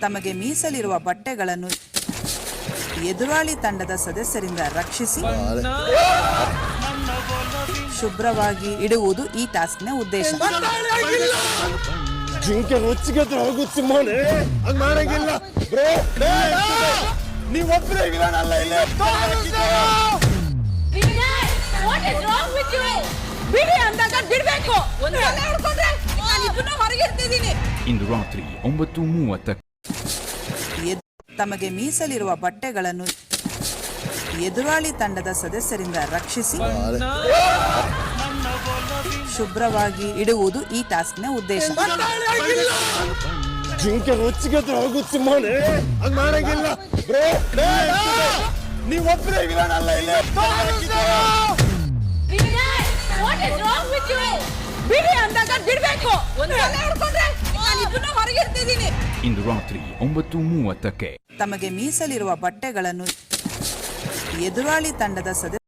ತಮಗೆ ಮೀಸಲಿರುವ ಬಟ್ಟೆಗಳನ್ನು ಎದುರಾಳಿ ತಂಡದ ಸದಸ್ಯರಿಂದ ರಕ್ಷಿಸಿ ಶುಭ್ರವಾಗಿ ಇಡುವುದು ಈ ಟಾಸ್ಕ್ನ ಉದ್ದೇಶ. ಬಿಡಿ ಅಂದಾಗ ಬಿಡ್ಬೇಕು. ಇಂದು ರಾತ್ರಿ ಒಂಬತ್ತು ಮೂವತ್ತಕ್ಕೆ ಎದ್- ತಮಗೆ ಮೀಸಲಿರುವ ಬಟ್ಟೆಗಳನ್ನು ಎದುರಾಳಿ ತಂಡದ ಸದಸ್ಯರಿಂದ ರಕ್ಷಿಸಿ ಶುಭ್ರವಾಗಿ ಇಡುವುದು ಈ ಟಾಸ್ಕ್ನ ಉದ್ದೇಶ. ಜಿಂಕೆ ಮೋನೆ ಹಂಗ್ ಮಾಡಂಗಿಲ್ಲ. ಬ್ರೋ ನೀವ್ ಒಬ್ಬರೇ ಇಲ್ಲಿ ಬಿಡಿ ಅಂದಾಗ ಬಿಡ್ಬೇಕು. ಒಂದ್ಸಲ ಹಿಡ್ಕೊಂಡ್ರೆ ಇಂದು ರಾತ್ರಿ ಒಂಬತ್ತು ಮೂವತ್ತಕ್ಕೆ. ತಮಗೆ ಮೀಸಲಿರುವ ಬಟ್ಟೆಗಳನ್ನು ಎದುರಾಳಿ ತಂಡದ ಸದಸ್ಯ